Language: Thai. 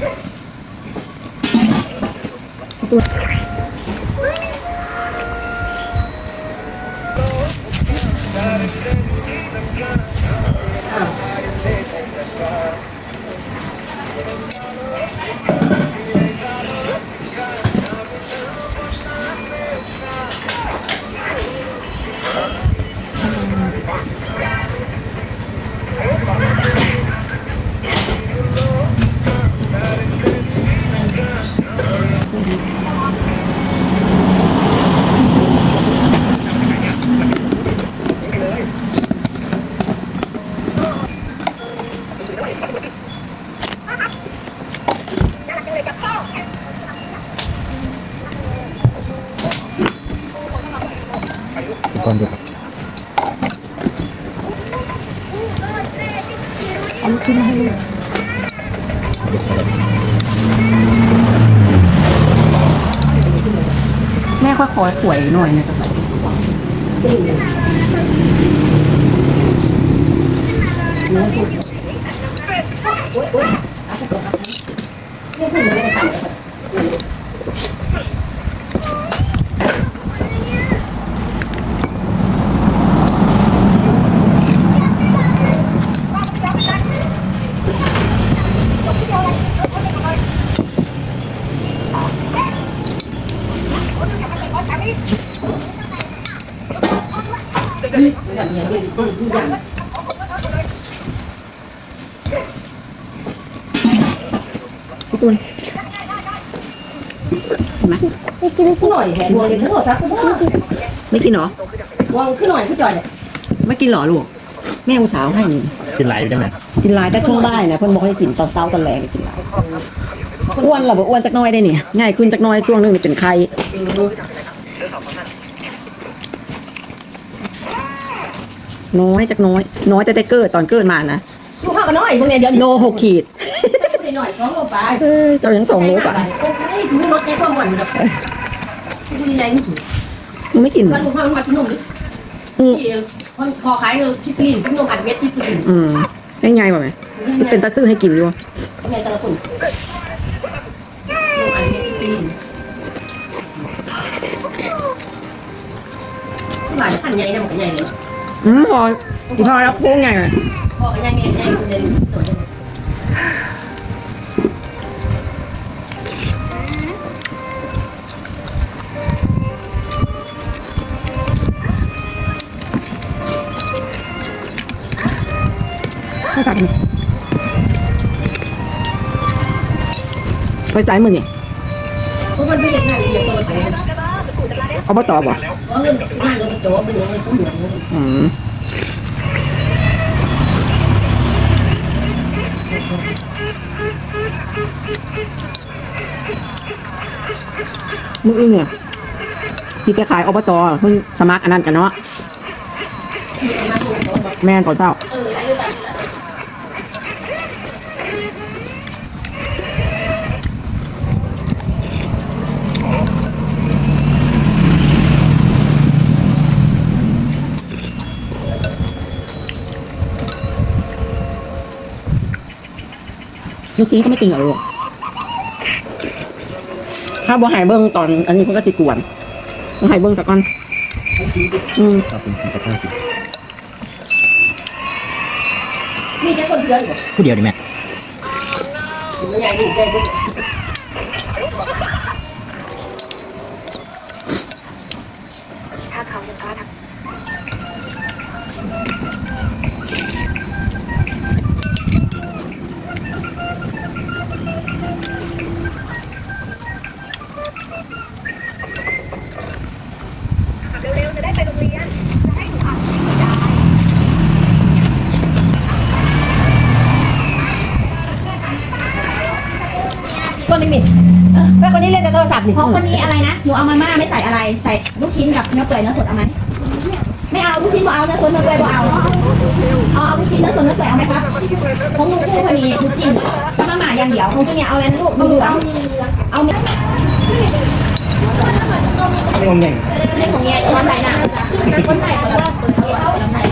Tuh. ก่อนดูเอาลูกชิ้นมาให้ลูกแม่ค่อยขอขวยหน่อยนะจ๊ะ พี่ตูนเห็นไหมขึ้นหน่อยแหนบัวเลยขึ้นหน่อยครับคุณพ่อไม่กินเหรอวางขึ้นหน่อยขึ้นจอยเนี่ยไม่กินเหรอลูก แม่อุตส่าห์เอาให้นี่กินไหลได้ไหมกินหลายแต่ช่วงบ่ายนะเพิ่นบอกให้กินตอนเช้าตอนแรงกินหลายอ้วนเหรอบ่อ้วนจักหน้อยได้เนี่ยง่ายขึ้นจักหน้อยช่วงหนึงนี่เป็นไข้ น้อยจักน้อย น้อยแต่แต่เกิดตอนเกิดมานะลูกข้าวกันหน่อยพวกเนี้ยเดี๋ยวโลหกขีดหน่อยสองโลไปเอ้ยเจ้ายังสองโลป่ะไอ้ซื้อรถในความหวานแบบดูดีใจนี่มึงไม่กินเหรมัอนลูกข้าวมันมากินนมดิอืมที่คนคอขายเลยที่ปีนกินนมอัดเม็ดที่ปีนอืมได้ไงบ่ไหมสิเป็นตาซื้อให้กินอยู่ไงแต่ละคนนมอัดเม็ดที่ปีนหวานขันใหญ่นะมันก็ใหญ่เลย อืมพอพอแล้วพุงไงอะพ่อก็ใหญ่ใหญ่ใหญ่คนเดียวตัวเดียวให้ตัดไปสายมือนี่เพราะมันไม่เห็นหน้าเดียวตัวมันใหญ่ เอาบ่ตอบบ่ะเงินหน้าเงินโจ๊กเป็นเงินผู้หญิงอืมมืออื่นเนี่ยสิไปขายอบตเพิ่งสมัครอันนั้นกันเนาะแม่นก่อนเจ้า ลูกชิ้นก็ไม่กินเหรอลูกถ้าบ่ใหายเบิ้งตอน อันนี้เพิ่นก็สิกวนบ่ใหายเบิ้งสักก่อนอืมครับเป็นกินกับข้าวกินนี่แค่คนเดียวอยู่ผู้เดียวดีไหมไม่ใหญ่ดูใจด้ นนี้นี่แม่คนนี้เล่นแต่โทรศัพท์นี่เพราะคนนี้อะไรนะหนูเอามาม่าไม่ใส่อะไร ใส่ลูกชิ้นกับเนื้อเปื่อยเนื้อสดเอาไหมไม่เอาลูกชิ้นบ่เอาเนื้อสดเนื้อเปื่อยบ่เอาเอาเอาลูกชิ้นเนื้อสดเนื้อเปื่อยเอาไหมครับของหนูคู่พอดีลูกชิ้นกับมาม่าอย่างเดียวของตัวเนี้ยเอาอะไรนะลูกเหลืองเอาเนี่ยไม่งงไงเรื่องของเนี้ยคนไทยนะคนไทยคนล